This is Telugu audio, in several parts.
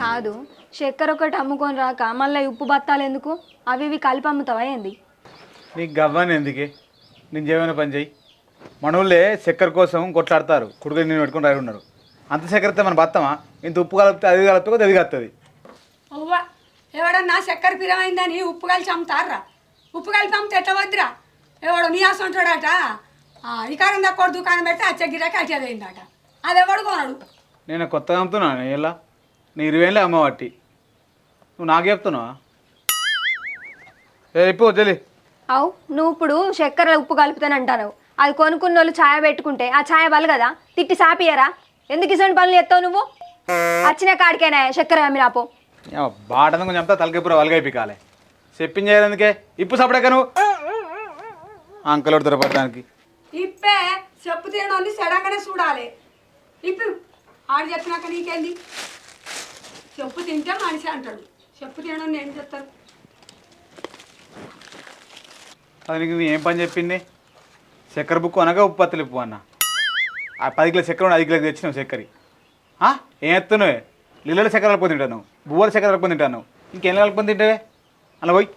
కాదు చక్కెర ఒకటి అమ్ముకొని రాక మళ్ళీ ఉప్పు బత్తాలు ఎందుకు? అవి ఇవి కలిపి అమ్ముతావా ఏంది? నీకు గవ్వని ఎందుకే? నేను ఏమైనా పని చెయ్యి. మనోళ్ళే చక్కెర కోసం కొట్లాడతారు. కుడుకులు నేను పెట్టుకుని రాయి ఉన్నారు. అంత చక్కెరతో మన బత్తమా ఇంత ఉప్పు కలిపితే అది కలిపితే అది కలుస్తుంది అవ్వ ఎవడన్నా చక్కెర పిరమైందని ఉప్పు కలిసి అమ్ముతారా ఉప్పు కలిపి అమ్మితే ఎట్లా వద్దురా ఎవడు నీయాసం ఉంటాడట ఇకారం తక్కువ దుకాణం పెడితే అచ్చ గిరాకి అచ్చే పోయిందట. అది ఎవడు కొనడు నేను కొత్తగా అమ్ముతున్నాను ఇలా నీ ఇరవై ఏళ్ళే అమ్మ బట్టి నువ్వు నాకు చెప్తున్నావా? ఏ చెప్పు వదిలే అవు నువ్వు ఇప్పుడు చక్కెర ఉప్పు కలుపుతాను అంటావు అది కొనుక్కున్న వాళ్ళు ఛాయ పెట్టుకుంటే ఆ ఛాయ కదా తిట్టి సాపియరా ఎందుకు ఇసంటి పనులు ఎత్తావు నువ్వు? వచ్చిన కాడికేనా చక్కెర అమ్మి రాపో. బాటను కొంచెం చెప్తా తలకిపుర వలగైపికాలే చెప్పింది చేయడానికి ఇప్పు సపడక నువ్వు. అంకల్ కొడతారు పడడానికి ఇప్పే చెప్పు తినడాన్ని సెడంగానే చూడాలి. ఇప్పు ఆడు చెప్పినాక నీకేంది? చెప్పు తింటే మనిషి అంటాడు. చెప్పు తినడం ఏం చెప్తారు అది నీకు ఏం పని చెప్పింది? చక్కెర బుక్కు అనగా ఉప్పత్తులు ఇప్పు అన్న. ఆ పది కిలో చక్కెర ఐదు కిలో తెచ్చినావు చక్కెర ఏం ఎత్తున్నావు లిల్లల చక్కెర కలుపుకొని తింటాను బువ్వల చక్కెర కలుపుకొని తింటాను ఇంకేం కలుపుకొని తింటావే? అలా పోయి.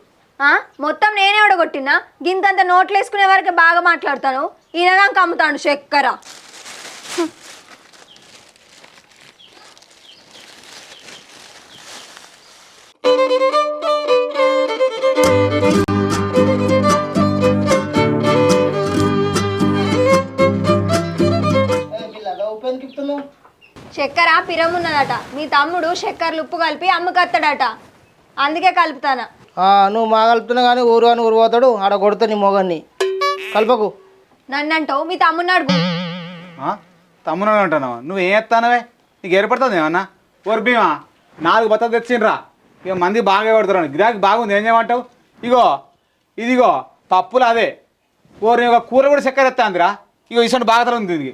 మొత్తం నేనే ఉడగొట్టినా? గింతంత నోట్లు వేసుకునే వరకు బాగా మాట్లాడతాను. ఈయనదాకా అమ్ముతాను చక్కెర. చక్కెర పిరమున్నదట. మీ తమ్ముడు చక్కెరలు ఉప్పు కలిపి అమ్ముకత్తడట. అందుకే కలుపుతానా? ఆ, నువ్వు మా కలుపుతున్నా కానీ ఊరు అని ఊరు పోతాడు ఆడ కొడుతా నీ మొగన్ని. కలపకు. నన్నంటావు మీ తమ్ముడు అడుగు ఆ? తమ్ముడు అంటున్నావా? నువ్వు ఏం ఎత్తానవే నీకు ఏర్పడుతుంది ఏమన్నా? ఓర్ భీమా నాలుగు బత్తాలు తెచ్చిండ్రా. ఇక మంది బాగా పడుతున్నారు గిరాకీ బాగుంది ఏం చేయమంటావు? ఇగో ఇదిగో పప్పులు అదే ఓరి ఒక కూర కూడా చక్కెర ఎత్తాందిరా. ఇగో ఇసంటి బాగా ఉంది ఇది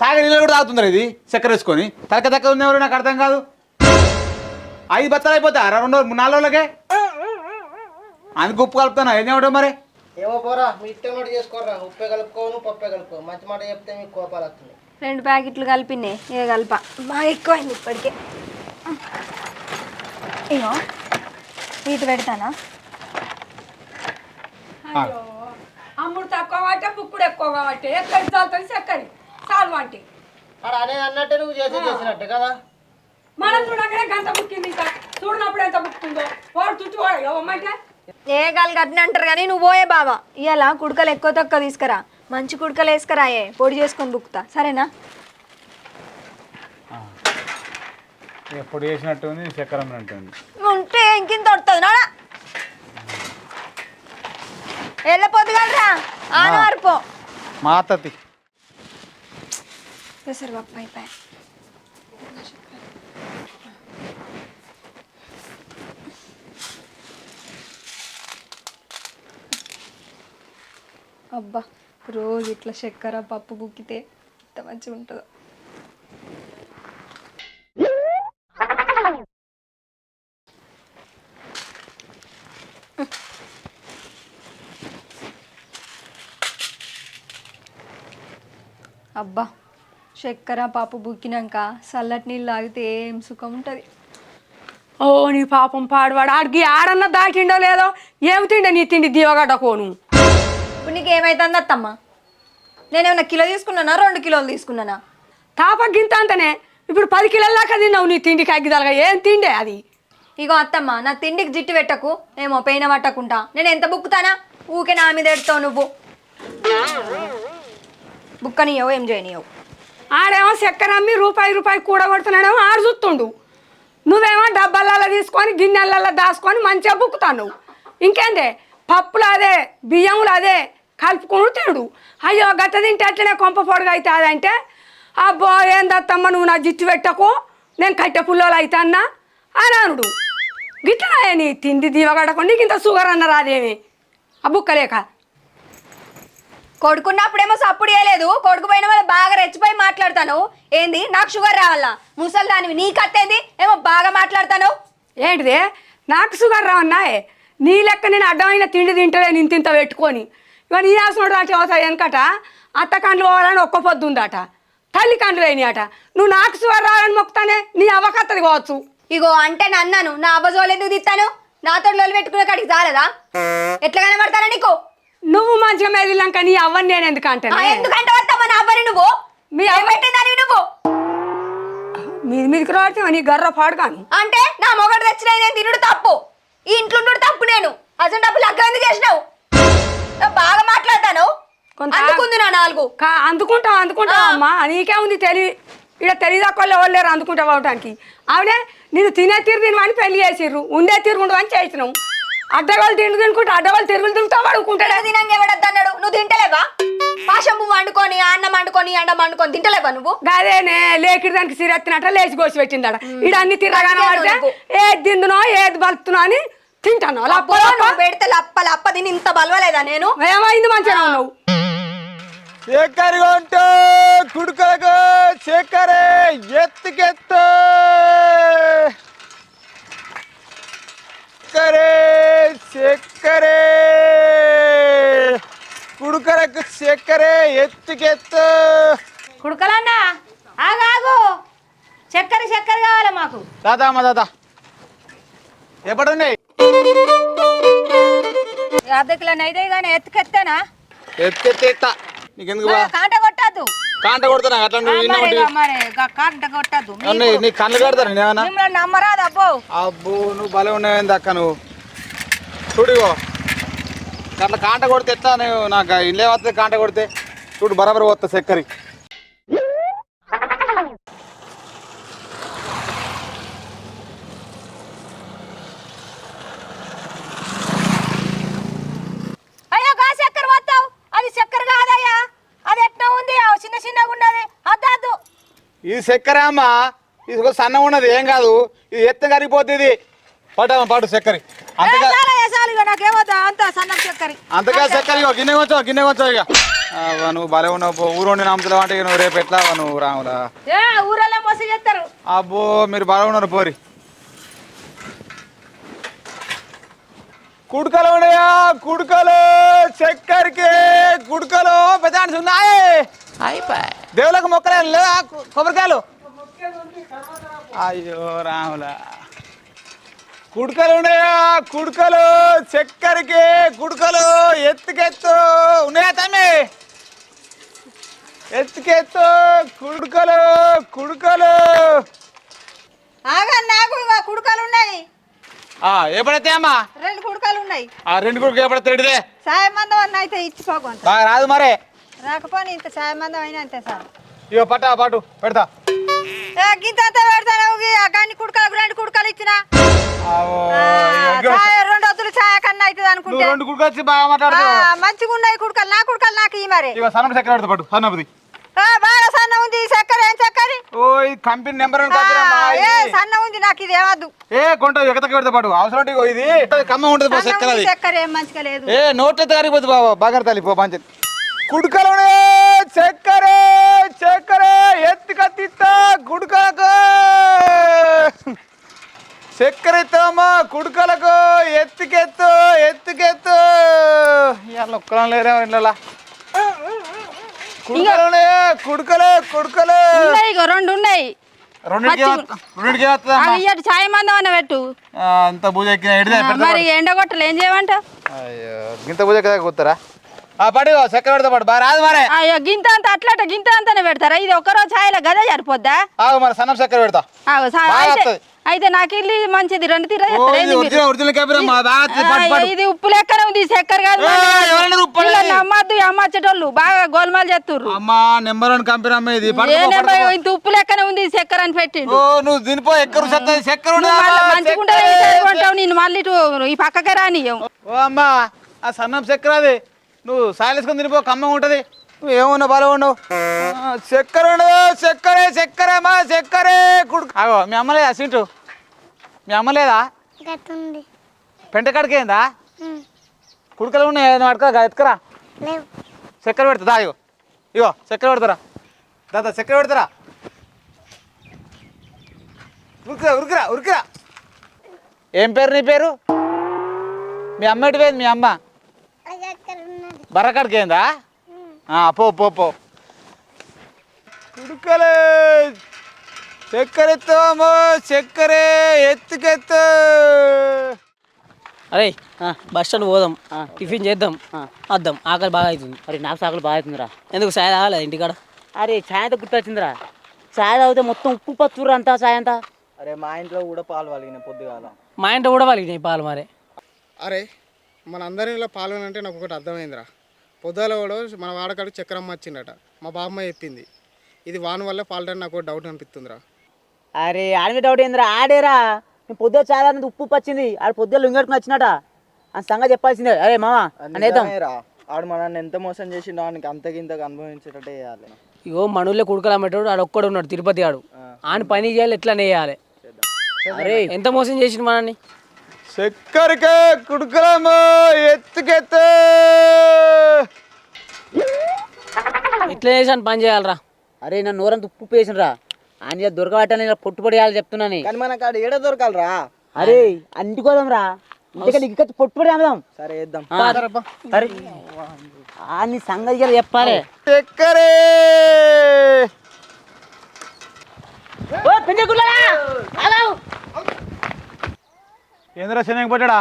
తాగే నీళ్ళు కూడా తాగుతుందిరా ఇది చక్కెర వేసుకొని. తలక తక్క ఉంది ఎవరు నాకు అర్థం కాదు. ఐదు బత్తాలు అయిపోతారా రెండు రోజులు- నాలుగు రోజులకే. అందుకు ఉప్పు కలుపుతానా ఏం చేయమంటావు మరి? ఏమో పోరా మీ ఇష్టం నోటి చేసుకోరా ఉప్పే కలుపుకోను పప్పే కలుపుకో మంచి మాట చెప్తే మీకు కోపాలు వస్తుంది రెండు ప్యాకెట్లు కలిపినే ఇక కలప. బాగా ఎక్కువైంది ఇప్పటికే. ఇగో వీటి పెడతానా? అమ్ముడు తక్కువ కాబట్టి బుక్కుడు ఎక్కువ కాబట్టి ఎక్కడి చాలుతుంది చక్కరి? వంటి ఆడ అనేది అన్నట్టే నువ్వు చేసి చేసినట్టే కదా? మనం చూడగానే గంట బుక్కింది ఇంకా. చూడనప్పుడు ఎంత బుక్కుందో వాడు చుట్టూ వాడు ఇవ్వమంటే ఏ గాలి కట్టిన అంటారు కానీ నువ్వు పోయే బావా. ఇవాళ కుడకలు ఎక్కువ తక్కువ తీసుకురా. మంచి కుడకలు వేసుకురాయే. పొడి చేసుకొని బుక్కుతా. సరేనా? ఎప్పుడు చేసినట్టు ఉంది ఉంటే ఇంకింత వస్తుంది నాడా. వెళ్ళిపోతుగలరా ఆనవారిపో. మా అత్తతి పెసరు పప్పు అయిపోయి అబ్బా రోజు ఇట్లా చక్కెర పప్పు బుక్కితే ఎంత మంచిగా ఉంటుందో. అబ్బా చక్కెర పప్పు బుక్కినాక చల్లటి నీళ్ళు తాగితే ఏం సుఖం ఉంటుంది? ఓ నీ పాపం పాడువాడు. ఆడికి ఆడన్నా దాటిండో లేదో ఏమి తిండే నీ తిండి దీవగడ్డ కోను ఇప్పుడు నీకు ఏమైతుంది అత్తమ్మ? నేనేమన్నా కిలో తీసుకున్నానా రెండు కిలోలు తీసుకున్నానా? తాప గింత అంతనే ఇప్పుడు పది కిలోల దాకా తిన్నావు నీ తిండికి అగ్గిదలగా. ఏం తిండే అది? ఇగో అత్తమ్మ నా తిండికి జిట్టు పెట్టకు. ఏమో పెయిన పట్టకుంటా. నేను ఎంత బుక్కుతానా? ఊకే నా మీద ఎడతావు నువ్వు. బుక్కనియవు ఏం చేయనియవు ఆడేమో చక్కెర అమ్మి రూపాయి రూపాయి కూడగొడుతున్నాడేమో ఆడు చూస్తుండు నువ్వేమో డబ్బాలలో తీసుకొని గిన్నెలలో దాచుకొని మంచిగా బుక్కుతావు ఇంకేందే? పప్పులు అదే బియ్యములు అదే కలుపుకొని తినడు. అయ్యో గట్ట తింటే అట్లనే కొంప పొడుగు అవుతుంది అంటే అబ్బో ఏందత్తమ్మ నువ్వు నా జిట్టు పెట్టకు నేను కట్టె పుల్లోలు అవుతాన్నా అని అనుడు గిట్లా తిండి దీవగడకుండా ఇంత షుగర్ అన్న రాదేమి? ఆ బుక్కలేక కొడుకున్నప్పుడేమో సప్పుడు చేయలేదు. కొడుకు పోయిన వాళ్ళు బాగా రెచ్చిపోయి మాట్లాడతాను. ఏంది? నాకు షుగర్ రావాలా? ముసలి దానివి నీ కత్తేంది? ఏమో బాగా మాట్లాడతాను. ఏంటిదే? నాకు షుగర్ రావన్నా? నీ లెక్క నేను అడ్డమైన తిండి తింటలే నేను తింత పెట్టుకొని. ఇక నీ ఆసనోడు దాటి అవుతాయి వెనకట అత్త కండ్లు పోవాలని ఒక్క పొద్దు ఉందట. తల్లి కండ్లు అయినాయట నువ్వు నాకు షుగర్ రావాలని మొక్కుతానే నీ అవకత్తది కావచ్చు. ఇగో అంటే నన్నాను నా అబ్బజోలు ఎందుకు తిత్తాను? నాతో లొల్లి పెట్టుకునే కాడికి చాలదా ఎట్లా కనబడతానా నీకు? నువ్వు మంచిగా మెదిలినాక నీ అవ్వని నేను ఎందుకంటే ఆ, ఎందుకంటే వస్తామా నా అవ్వని నువ్వు? మీ ఏం అవ్వ- పెట్టిందని నువ్వు? మీది మీదకి రాడితే నీ గర్ర పాడుగాను. అంటే నా మొగడు తెచ్చిన నేను తినుడు తప్పు. ఈ ఇంట్లో ఉండు తప్పు నేను. అసలు డబ్బులు లగ్గ ఎందుకు చేసినావు? బాగా మాట్లాడతాను. కొంత అందుకుంది నా నాలుగు. కా అందుకుంటావు అందుకుంటావు అమ్మా? నీకే ఉంది తెలివి ఇక్కడ తెలియదాకోళ్ళు ఎవరు లేరు అందుకుంటావు అవటానికి? ఆవిడే నేను తినే తీరు తినవని పెళ్ళి చేసిర్రు. ఉండే తీరు ఉండవని చేసినావు. అడ్డగాలు తిండి తినుకుంటా అడ్డగాలు తిరుగులు అడుగుకుంటాడు తినక తినంగా ఎవడద్దన్నాడు నువ్వు తింటలేవా? పాశం పువ్వు వండుకొని అన్నం వండుకొని అండం వండుకొని తింటలేవా నువ్వు? అదేనే లేకిడి దానికి సిరెత్తినట్ట లేచి కోసి పెట్టిందట. ఇడ అన్ని తిరగానే. ఏది తిందునో ఏది బలుతునో అని తింటాను. అలా పెడితే లప్ప లప్ప తిని ఇంత బలవలేదా నేను? ఏమైంది మంచిగా ఉన్నావు? చక్కెర కొంటూ కుడుకలకు చక్కెర ఎత్తుకెత్తు! చక్కెర చక్కెర కుడుకలకు చక్కెర ఎత్తుకెత్తు. కుడుకలన్నా ఆగాగు. చక్కెర చక్కెర కావాలి మాకు? దాదామా దాదా. ఎప్పుడున్నాయి? అర్ధ కిలో అయితే కానీ ఎత్తుకెత్తానా? ఎత్తుకెత్తే ఎత్తా. నీకెందుకు కాంట కొట్టద్దు. కాంట కొడుతున్నా అట్లా కాంట కొట్టద్దు నీ కళ్ళు కడతాను మిమ్మల్ని నమ్మరాదు అబ్బో. అబ్బో నువ్వు భలే ఉన్నావేంది అక్క నువ్వు. చూడిగో. అట్లా కాంట కొడితే ఎట్లా నువ్వు నాకు ఇల్లే వస్తుంది కాంట కొడితే. చూడు బరాబర్ వస్తా చక్కరి అయ్యో గా చక్కెర వస్తావు అది చక్కెర కాదయ్యా అది ఎట్లా ఉంది ఆ చిన్న చిన్నగా ఉన్నది అద్దాదు ఇది చక్కెర అమ్మా ఇది ఒక సన్నం ఉన్నది ఏం కాదు. ఇది ఎత్త కరిగిపోతుంది పట్టమ్మా పాటు చక్కరి. అంతగా అంతగా చక్కర ఇగో గిన్నె కొంచెం గిన్నె కొంచెం ఇక నువ్వు భలే ఉన్నావు పో. ఊరోండి నమ్ముతున్నావు అంటే నువ్వు రేపు ఎట్లా నువ్వు రాములా? ఏ ఊరల్లో మోస చేస్తారు అబ్బో మీరు బాగా ఉన్నారు పోరి. కుడుకలు ఉన్నాయా? కుడుకలు చక్కెరకి కుడుకలు. పెద్ద ఉన్నాయి. దేవులకు మొక్కలే కొ- కొబ్బరికాయలు? అయ్యో రాములా. కుడుకలు ఉన్నాయా? కుడుకలు చక్కెరకి కుడుకలు ఎత్తుకెత్తు. ఉన్నాయా తమ్మి? ఎత్తుకెత్తు. కుడుకలు కుడుకలు. ఆగా నాకు కుడుకలు ఉన్నాయి. ఆ, ఎప్పుడైతే అమ్మా? రెండు కుడుకలు ఉన్నాయి. ఆ రెండు కుడుకు ఎప్పుడైతే సాయం మందం అయితే ఇచ్చిపోకుంటా బాగా రాదు మరే. రాకపోని ఇంత సాయం మందం అయినా అంతే సార్. ఇగో పట్టా పాటు పెడతా. గింత అంతా పెడతాను కానీ కుడుకలకు రెండు కుడుకలు ఇచ్చిన? రెండు వద్దులు చాయ కన్నా అవుతుంది నువ్వు అనుకుంటే రెండు కుడుకు వచ్చి బాగా ఆ, మాట్లాడుతున్నావు మంచిగా ఉన్నాయి కుడుకలు నా కుడుకలు నాకు ఈ మరి. ఇగో సన్నం చక్కెర పెడతా పాటు సన్నపది. బాగా సన్న ఉంది ఈ చక్కెర ఏం చక్కెర ఓ ఇది కంపెనీ నెంబర్ ఏ. సన్న ఉంది నాకు ఇది ఏమద్దు. ఏ కొంట ఎగతకి పెడతా పాటు అవసరం ఇది. కమ్మ ఉంటుంది పో చక్కెర చక్కెర ఏం మంచిగా లేదు. ఏ నోట్లో తయారైపోతుంది బాబా బాగా తల్లి పో పంచాయతీ కుడుకలు చక్కెర చక్కెర ఎత్తి కత్తిస్తా కుడుకలకు చక్కెర ఇస్తామా కుడుకలకు ఎత్తుకెత్తు ఎత్తుకెత్తు. ఇవాళ ఒక్కరం లేరా కుడుకలు కుడుకలు ఉన్నాయి ఇగో రెండు ఉన్నాయి. ఇయ్యటి చాయ్ మందం పెట్టు. అంత పూజ ఎక్కిన ఎడితే ఆ, మరి ఎండగొట్టలు ఏం చేయమంటావు? అయ్యో గింత పూజ కదా కూతారా ఆ పడి చక్కెర పెడతా పడు బాగా రాదు మరే అయ్యో గింత అంత అట్లట గింత అంతనే పెడతారా ఇది ఒక్కరోజు ఛాయలో గదే సరిపోద్దా ఆగు మరి సన్నం చక్కెర పెడతా ఆగో, సా- బాగా అయితే వస్తది. అయితే నాకు ఇల్లు మంచిది రెండు తీర ఓ, చేస్తారా? ఇది ఏంది మీరు? ఒరిజినల్ ఒరిజినల్ కెమెరా మా బాగా వస్తుంది. ఆ, పట్టు, పట్టు. ఇది ఉప్పు లెక్కనే ఉంది చక్కెర కాదు ఏ, ఉప్పు? నమ్మద్దు ఈ అమ్మచ్చేటోళ్ళు బాగా గోల్మాల్ చేస్తుర్రు అమ్మా నెంబర్ వన్ కంపెనీ అమ్మ ఇది పట్టుకో, ఏనే పట్టుకో. భయం, ఇంత ఉప్పు లెక్కనే ఉంది ఈ చక్కెర అని పెట్టిండు ఓ నువ్వు దీనిపో చెత్త చక్కెర ఉండదా? నేను మళ్ళీ ఇటు ఈ పక్కకే రానియం ఓ అమ్మా ఆ సన్నం చక్కెర అది నువ్వు సాయలేసుకొని తినిపో కమ్మ ఉంటది. నువ్వు ఏమన్నా బాగా ఉండవు చక్కెర ఉండదు చక్కెరే చక్కెర అమ్మా చక్కెరే. కుడుకు ఆగో మీ అమ్మ లేదా? సీటు. మీ అమ్మ లేదా? గట్టుంది. పెంట కడికేందా కుడుకలు ఉన్నాయి నువ్వు అడక ఎత్తుకరా. చక్కెర పెడతా దా ఇగో. ఇగో చక్కెర పెడతారా? దాదా చక్కెర పెడతారా? ఉరికిరా ఉరికిరా ఉరికిరా. ఏం పేరు నీ పేరు? మీ అమ్మ ఎటు పోయింది మీ అమ్మ? బర్రకాడికి ఏందా పో పో పో. ఉడకలే. చక్కెర ఎత్తామో చక్కెరే ఎత్తుకెత్తు. అరే బస్ స్టాండ్ పోదాం. టిఫిన్ చేద్దాం. వద్దాం ఆకలి బాగా అవుతుంది. అరే నాకు సాకులు బాగా అవుతుందిరా. ఎందుకు సాయ తాగలేదు ఇంటికాడ? అరే ఛాయ్ అంతా గుర్తొచ్చిందిరా. ఛాయ్ తాగితే మొత్తం ఉప్పు పత్తురు అంతా ఛాయ్ అంతా. అరే మా ఇంట్లో కూడా పాలు పలిగిన పొద్దుగాల. మా ఇంట్లో కూడా వాళ్ళకి పాలు మరి. అరే మన అందరిలో పాల్గొనంటే నాకు ఒకటి అర్థమైందిరా. పొద్దుల కూడా మన వాడకాడు చక్రమ్మ వచ్చిందట మా బామ్మ చెప్పింది. ఇది వాని వల్ల పాలటని నాకు ఒక డౌట్ అనిపిస్తుందిరా. అరే ఆడమి డౌట్ ఏందిరా? ఆడేరా. నేను ఛాయ్ తాగినందుకు ఉప్పు ఉప్పు వచ్చింది ఆడ పొద్దున లుంగెట్టుకుని వచ్చినట. ఆ సంగతి చెప్పాల్సిందే. అరే మామ అనేద్దాం ఆడు మనల్ని ఎంత మోసం చేసిండో ఆయనకి అంతకింతకు అనుభవించేటట్టే చేయాలి. ఇగో మనూళ్ళో కుడుకలు అమ్మేటోడు ఆడు ఒక్కడు ఉన్నాడు తిరుపతి ఆడు. ఆయన పని చేయాలి ఎట్లా వేయాలి అరే ఎంత మోసం చేసిండు మనల్ని? చక్కెరకే కుడుకులమ్మో ఎత్తుకెత్తు. ఎట్లా చేసాను పని చేయాలరా. అరే నా నోరంత ఉప్పు వేసినరా ఆయన దొరకబట్టాలని ఇలా పొట్టు పడేయాలి చెప్తున్నాను. కానీ మనకు ఆడు ఏడ దొరకాలరా? అరే అంటికోదాం రా ఇంటికి ఇక్కడ పొట్టు పడి అమ్మదాం. సరే వేద్దాం అరే ఆ నీ సంగతి ఇలా చెప్పాలి. చక్కెరే ఓ ఏంద్రా శనగ పట్టాడా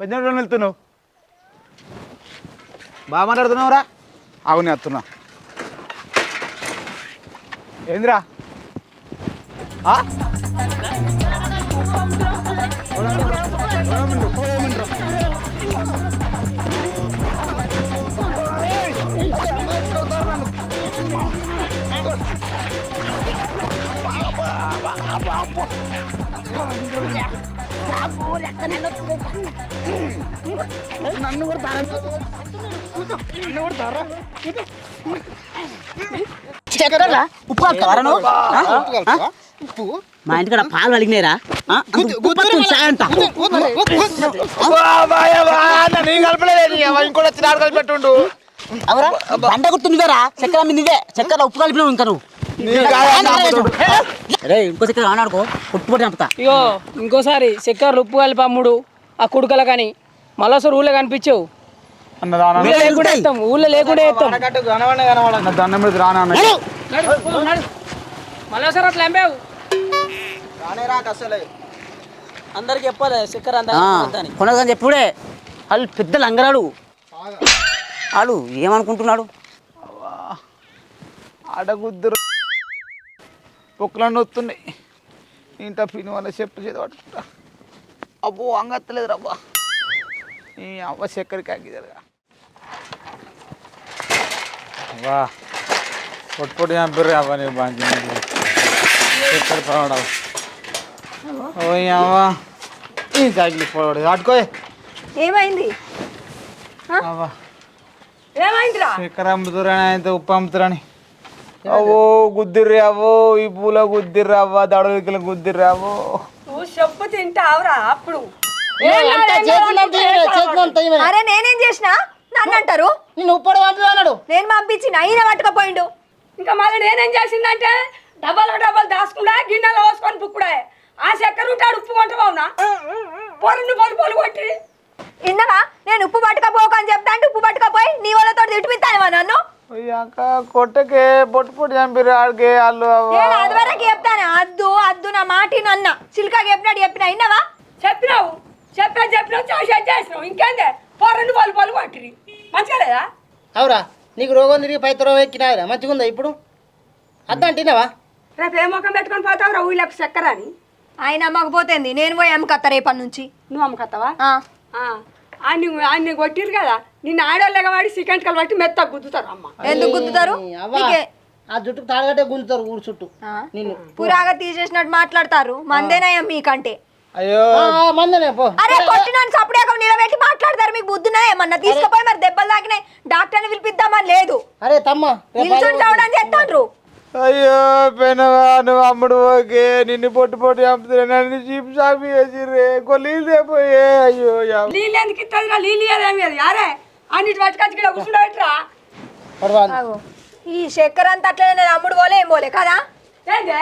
పెద్దలు వెళ్తున్నావు. బాగా మాట్లాడుతున్నావురా? అవునే వస్తున్నా ఏందిరా? ఆ? ఉప్పు కలుపుతావా నువ్వు? ఆ? ఆ? మా ఇంటికాడ పాలు అలిగినాయిరా ఉప్పు. అంతా అవరా బండ గుర్తు నువ్వేరా? చక్కెర నువ్వే. చక్కెర ఉప్పు కలిపినావు ఇంకా నువ్వు. ఇంకో చక్కెర ఆనాడుకో చంపుతా. ఇగో ఇంకోసారి చక్కెరలు ఉప్పు కలిపి అమ్ముడు ఆ కుడుకల కానీ. మళ్ళీ ఊళ్ళో కనిపించవు. ఊళ్ళో లేకుండా దండం రానా మళ్ళీ అట్లా అందరికి చెప్పాలి చక్కెర అని. కొనదని చెప్పుడే. వాళ్ళు పెద్ద లంగరాడు. వాళ్ళు ఏమనుకుంటున్నాడు? అడగుద్దురు పొక్కులన్నీ వస్తున్నాయి. ఇంట పిని వల్ల చెప్పు చేతి పట్టుకుంటా. అబ్బో అంగత్తలేదు రబ్బా ఈ అవ్వ చక్కెర కాకి జరగా వా పొట్టు పొట్టు చంపారు అవ్వ నీ బాంచి చక్కెర పడవ ఓ ఈ అవ్వ ఈ కాకి పొడవడు అట్టుకో ఏమైంది? అవ్వ ఏమైందిరా? చక్కెర అమ్ముతురని ఆయన ఉప్పు అమ్ముతురని అవో గుద్దిర్రి అవో ఈ పూల గుద్దిర్రి అవ్వ దడలికలు గుద్దిర్రి అవో నువ్వు చెప్పు తింటావురా అప్పుడు అరే నేనేం చేసిన? నన్ను అంటారు? నేను ఉప్పుడు పంపిస్తున్నాడు నేను పంపించిన అయినా పట్టుకపోయిండు. ఇంకా మళ్ళీ నేనేం చేసిందంటే డబ్బాలు డబ్బాలు దాచుకున్నా గిన్నెలో పోసుకొని పుక్కుడే. ఆ చక్కెర ఉంటాడు ఉప్పు కొంటావునా పొరను పొలు పొలు కొట్టి. విన్నవా? నేను ఉప్పు పట్టుకపోక అని చెప్తా అంటే ఉప్పు పట్టుకపోయి నీ వాళ్ళతో తిట్టిపిస్తానేవా నన్ను. అయ్యాక కొట్టకే పొట్టు పొట్టు చంపిర్రు ఆడికే వాళ్ళు. అవ్వ నేను అది వరకు చెప్తాను అద్దు అద్దు నా అన్న చిలుక చెప్పిన విన్నవా? చెప్పినావు. చెప్పినా చెప్పినావు చేసి చేసినావు. ఇంకేందే? కొట్టిరి మంచిగా లేదా? అవురా నీకు రోగం తిరిగి పై మంచిగా ఉందా ఇప్పుడు? అద్దంటినావా రేపు ఏ ముఖం పెట్టుకొని పోతావురా ఊళ్ళకి చక్కెర అని ఆయన అమ్మకపోతుంది? నేను పోయి అమ్మకత్తా రేపటి నుంచి. నువ్వు అమ్మకత్తావా? ఆ. అన్ని అన్ని కొట్టిరు కదా. నిన్ను ఆడోళ్ళగా వాడి చికెన్ కలు బట్టి మెత్త గుద్దుతారు అమ్మ. ఎందుకు గుద్దుతారు? అవ్వా. నీకే. ఆ జుట్టుకు తాడగట్టే గుంజుతారు ఊరు చుట్టూ. నిన్ను. పురాగా తీసేసినట్టు మాట్లాడతారు. మందేనయ్యా మీకంటే. అయ్యో. ఆ, మందనే పో. అరే కొట్టినాను సపరేగా నిలబెట్టి మాట్లాడతారు. మీకు బుద్ధునా ఏమన్నా? తీసుకుపోయి మరి దెబ్బలు తాకినాయి. డాక్టర్ని పిలిపిద్దామని లేదు. అరే తమ్మ. రేపు నిల్చొని చావడానికి చేస్తాండ్రు. అయ్యో పెనవా నువ్వు అమ్ముడు ఓకే నిన్ను పొట్టు పొట్టు చంపుతున్నా నన్ను చీప్ షాప్ చేసిర్రే కొలీలు తెపోయే అయ్యో యా- నీళ్ళు ఎందుకు ఇస్తుంది నీళ్ళు ఏదేమి అది అరే అన్నిటి పట్టుకొచ్చి ఇక్కడ కూర్చుండబెట్టరా పర్వాలేదు. ఆగో. ఈ చక్కెర అంతా అట్లనే నేను అమ్ముడు పోలే ఏం పోలే కదా? ఏందే?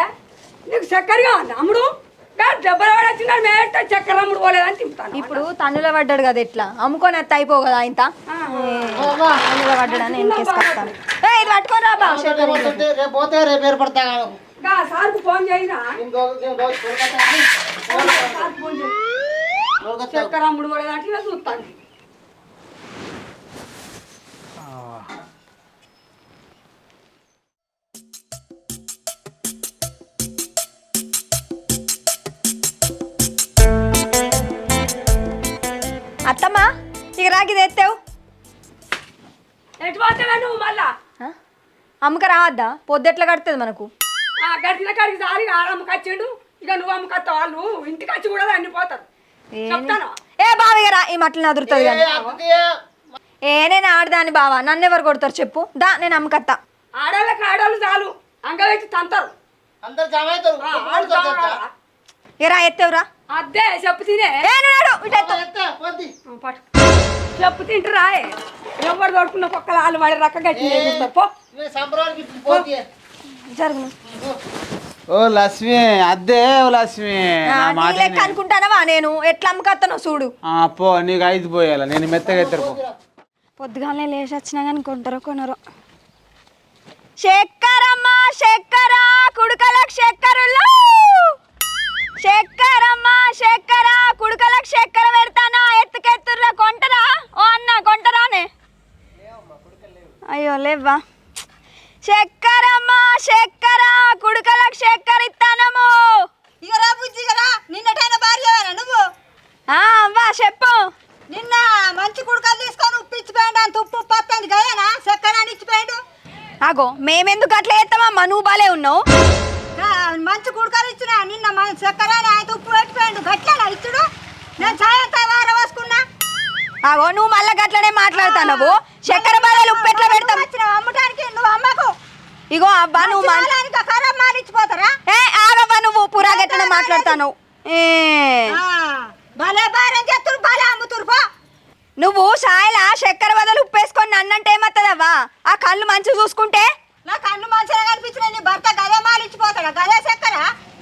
నీకు చక్కెర కావాలి అమ్ముడు? డబ్బులు పడొచ్చినాడు మేట చక్కెర అమ్ముడు పోలేదని తింటాను. ఇప్పుడు తన్నుల పడ్డాడు కదా ఎట్లా? అమ్ముకొని అత్త అయిపో కదా ఇంత? తన్నుల పడ్డాడని ఎన్కేసుకొస్తాను ఏ ఇది పట్టుకొని రా. రేపు పోతే రేపు ఏర్పడతా సార్కు ఫోన్ చేయినా. చక్కెర అమ్ముడు పోలేదంటే చూస్తాను. అత్తమ్మా ఇక ఎటు పోతావే నువ్వు మళ్ళా? అమ్మక రావద్దా? పొద్దుట్లా కడుతుంది మనకు? ఆ గడిచిన కాడికి సారి ఆడమ్మకి వచ్చిండు ఇక నువ్వు అమ్మకత్త వాళ్ళు. ఇంటికి వచ్చి కూడా అన్ని పోతారు. చెప్తాను? ఏ బావయ్య రా ఈ మట్టలు నదురుతుంది కానీ ఏ నేను ఆడదాని బావా. నన్ను ఎవరు కొడతారు చెప్పు. దా నేను అమ్మకత్తా. ఆడవాళ్ళకి ఆడవాళ్ళు చాలు. అంగవెట్టి తంతారు. అందరు జమ అవుతారు. ఆ, చాలు. ఇక రా ఎత్తేవురా? అద్దే చెప్పు తినే. చెప్పు తింటారా ఎవరు దొరుకున్న పక్కల వాళ్ళు వాడి పోతే. జరుగును ఓ లక్ష్మి అద్దే ఓ లక్ష్మి లెక్క అనుకుంటానవా నేను? ఎట్లా అమ్మకత్తనో చూడు. ఆ, పో నీకు ఐదు పోయాల నేను మెత్తగా ఎత్తారు పో. పొద్దుగానే లేచి వచ్చినా కానీ కొంటారో కొనరో. చక్కెరమ్మ చక్కెర కుడుకలకు చక్కెరలు చక్కెరమ్మ చక్కెర కుడుకలకు చక్కెర పెడతానా? ఎత్తుకెత్తుర్రా కొంటరా? ఓ అన్న కొంటరానే అయ్యో లేవ్వా. చక్కెరమ్మ చక్కెర కుడుకలకు చక్కెర ఇస్తానము. ఇగరా బుజ్జి ఇగరా నిన్నటైన భార్యవేనా నువ్వు? ఆ, అవ్వా చెప్పు. నిన్న మంచి కుడుకలు తీసుకొని ఉప్పు ఇచ్చిపోయాడు అంత ఉప్పు ఉప్పు వస్తుంది గయనా చక్కెర అని ఇచ్చిపోయాడు ఆగో మేమెందుకు అట్లా చేస్తామమ్మా? నువ్వు బాలే ఉన్నావు. మంచి కుడుకలు ఇచ్చిన నిన్న మన చక్కెర ఆయన ఉప్పు పెట్టిపోయాడు గట్లనా ఇచ్చుడు? నేను సాయంత్రం వారం వేసుకున్నా ఆగో నువ్వు మళ్ళా గట్లనే మాట్లాడుతున్నావు? చక్కెర బాధలు ఉప్పు ఎట్లా పెడతాం వచ్చిన అమ్మటానికి నువ్వు అమ్మకు. ఇగో అబ్బా నువ్వు మంచి ఖరాబ్ మాలు ఇచ్చిపోతారా ఏ ఆగవ్వా నువ్వు పురా గట్లనే మాట్లాడుతాను. భలే భార్యం చేతురు భలే అమ్ముతురు పో. నువ్వు సాయల చక్కెర బదులు ఉప్పు వేసుకొని నన్నంటే ఏమత్తదవ్వా? ఆ కళ్ళు మంచిగా చూసుకుంటే నా కన్ను మంచిగా కనిపించిన నీ భర్త గదే మాలు ఇచ్చిపోతాడు గదే చక్కెర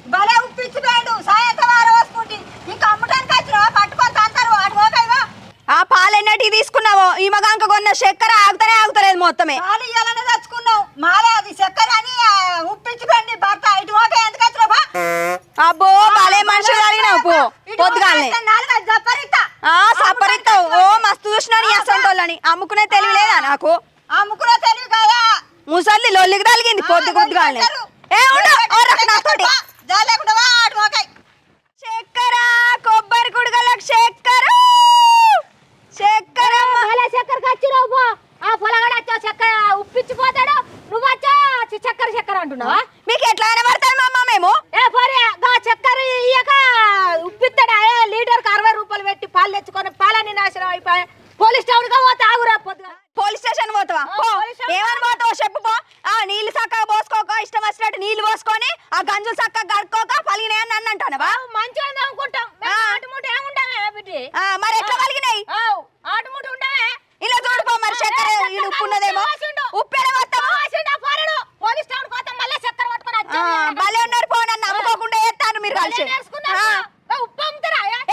భలే ఉప్పు ఇచ్చిపోయాడు సాయంత్రం వారం వేసుకుంటే ఇంకా అమ్మటానికి వచ్చినావా? పట్టుకొని తంతారు అటు పోకైవా ఆ పాలు ఎన్నటి తీసుకున్నావో? ఈ మగాంక కొన్న చక్కెర ఆగుతనే ఆగుతలేదు మొత్తమే. పాలు ఇయ్యాలని తెచ్చుకున్నావు. మాలే అది చక్కెర అని ఆ, ఉప్పు ఇచ్చిపోయాడు నీ భర్త. ఇటు పోక ఎందుకు వచ్చినావా? అబ్బో బాలే మనుషులు కలిగినావు పో. జప్పరిస్తా ఆ సపరిస్తావు ఓ మస్తు చూసినా నీ అసంటోళ్ళని. అమ్ముకునే తెలివి లేదా నాకు? అమ్ముకునే తెలివి కదా? ముసలి లొల్లికి తలిగింది పొద్దు పొద్దుగాలనే ఏ ఉండు ఓ రక నాతోటి జాలేకుండా అటు పోకాయి చక్కెర కొబ్బరి కుడుగలకు చక్కెర చక్కెర మళ్ళీ చక్కెర ఖర్చురావు పో ఆ పొలగాడు వచ్చావు చక్కెర ఉప్పిచ్చిపోతాడు నువ్వు వచ్చా చక్కెర చక్కెర అంటున్నావా మీకు ఎట్లా కనబడతాయి మా అమ్మ మేము ఏ పోరే గా చక్కెర ఇయ్యక ఉప్పిస్తాడా ఏ లీటర్కి అరవై రూపాయలు పెట్టి పాలు తెచ్చుకొని పాలని నాశనం అయిపోయి పోలీస్ టౌన్గా పోతే ఆగురా పొద్దుగా పోలీస్ స్టేషన్ పోతావా పో. పోలీస్ స్టేషన్ ఏమని పోతావో చెప్పు పో ఆ నీళ్ళు చక్కగా పోసుకోక ఇష్టం వచ్చినట్టు నీళ్ళు పోసుకొని ఆ గంజులు చక్కగా గడుక్కోక పలిగినాయి అని అంటానవా మంచిగా అనుకుంటాం ఆ. ఆటముట ఏముండవే బిడ్డి ఆ, మరి ఎట్లా పలిగినాయి ఆటముట ఉండవే ఇలా చూడుకో మరి ఈడ ఉప్పు ఉన్నదేమో ఉప్పు భలే ఉన్నారు పో నన్ను నమ్ముకోకుండా చేస్తాను మీరు కలిసి.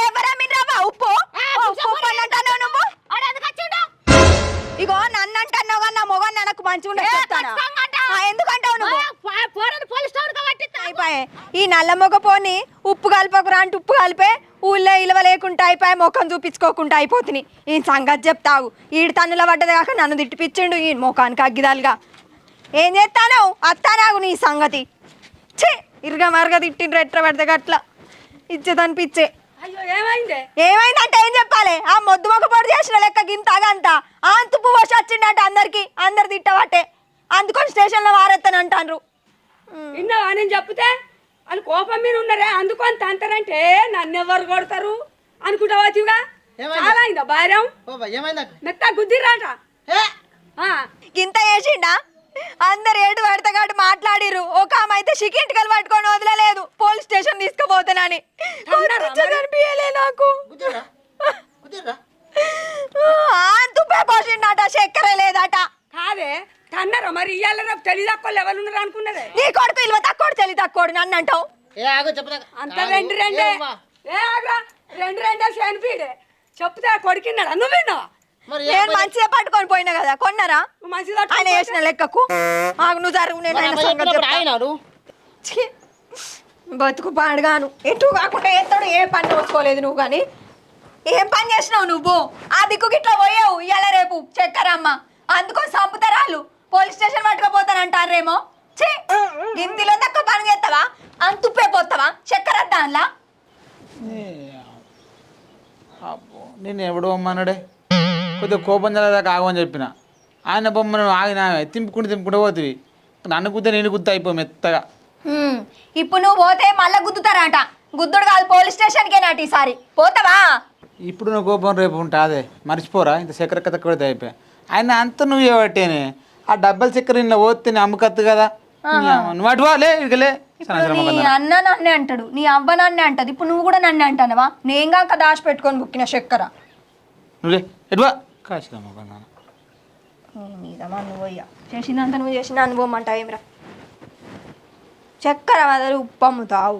ఎవరా మీరు రావా ఉప్పు. ఉప్పు అని అంటాను నువ్వు? ఇగో నన్ను అంటున్నావు నా మొగన్ నాకు మంచిగా ఉండదు చెప్తాను? ఎందుకంటావు నువ్వు? ఈ నల్ల మొగ పోని ఉప్పు కలపకురా అంటే ఉప్పు కలిపే. ఊళ్ళో ఇలువ లేకుండా అయిపోయి ముఖం చూపించుకోకుండా అయిపోతుంది. ఈ సంగతి చెప్తావు. ఈడు తన్నుల పడ్డది కాక నన్ను తిట్టిపిచ్చిండు. ఈ ముఖానికి అగ్గిదాలుగా. ఏం చేస్తాను అత్తానాగు నీ సంగతి. ఛీ! ఇరుగా మరగా తిట్టిండ్రు ఎట్లా పెడితే గట్ల. ఇచ్చేదనిపించే అయ్యో ఏమైంది? ఏమైందంటే ఏం చెప్పాలి? ఆ మొద్దు మొక్క పొడి చేసిన లెక్క గింత అగంత. ఆ తుప్పు పోసి వచ్చిండంట అందరికి అందరు తిట్టబట్టే. అందుకొని స్టేషన్లో వారెత్తని అంటాండ్రు. విన్నావా? నేను చెప్తే వాళ్ళు కోపం మీద ఉన్నారే? అందుకొని తంతారంటే నన్ను ఎవరు కొడతారు? అనుకుంటావచ్చుగా ఏమైంది? చాలా అయిందా భార్యం మెత్త గుద్దిరాట ఇంత చేసిండా అందరు ఏడు పడతగాడు మాట్లాడిర్రు. ఒక ఆమె అయితే చికింటికలు పట్టుకొని వదలలేదు. పోలీస్ స్టేషన్ తీసుకుపోతానని కనిపించలే నాకు. కుదిరా కుదిరా ఆ, తుప్పే పోసిండట చక్కెర లేదట. కాదే? తన్నారా మరి ఇయ్యాల రేపు తెలివి తక్కువ లెవెల్ ఉన్నారు అనుకున్నదే? నీ కొడుకు ఇల్వ తక్కువ తెలివి తక్కువ నన్ను అంటావు. ఏ ఆగు చెప్పదా అంత రెండు రెండే. ఏ ఆగ్రా రెండు రెండే సేనిపీడే చెప్తే కొడుకిన్నాడా నువ్వు విన్నావా? మరి నేను మంచిగా పట్టుకొని పోయినా కదా కొన్నారా? నువ్వు మంచిగా ఆయన వేసిన లెక్కకు. ఆగు నువ్వు జరుగు నేను ఆయన సంగతి చెప్తా. ఆయన ఛీ! బతుకు పాడుగాను. ఎటు కాకుండా ఎత్తడు ఏ పని నోచుకోలేదు నువ్వు కానీ ఏం పని చేసినావు నువ్వు? ఆ దిక్కు గిట్లా పోయావు ఇవాళ రేపు చక్కరమ్మ అందుకో సంపుతరాలు. Police station పట్టుకపోతానంటారేమో? ఛీ! ఇంటిలో తక్కువ పని చేస్తావా? అంతుప్పే పోతావా? చక్కెర దానిలా అబ్బో నేను ఎవడు బొమ్మన్నాడే కొద్దిగా కోపం జరగదాకా ఆగమని చెప్పిన. ఆయన బొమ్మను ఆగిన తింపుకుంటూ తింపుకుంటూ పోతుంది నన్ను గుద్ద నేను గుద్ద అయిపో మెత్తగా. హ్మ్, ఇప్పుడు నువ్వు పోతే మళ్ళా గుద్దుతారట. గుద్దుడు కాదు పోలీస్ స్టేషన్కే నాటి ఈసారి. పోతావా? ఇప్పుడు నువ్వు కోపం రేపు ఉంటుందే. మర్చిపోరా ఇంత చక్కెర కథ కూడా అయిపోయా. ఆయన అంత నువ్వు ఏవట్టేనే ఆ డబ్బల్ చక్కెర నిన్న పోతే అమ్మకత్తు కదా. నువ్వు అటు వా, లే ఇక లే. సనసన నీ అన్న నన్నే అంటాడు. నీ అవ్వ నన్నే అంటది. ఇప్పుడు నువ్వు కూడా నన్నే అంటానవా? నేను కాక దాచి పెట్టుకొని బుక్కిన చక్కెర. నువ్వు లే ఎటువా కాసిన మొఖం నాన్న. మీద నువ్వు అయ్యా చేసిందంత నువ్వు చేసిన అనుభవం అంటావు ఏమిరా చక్కెర వదలు ఉప్పు అమ్ముతావు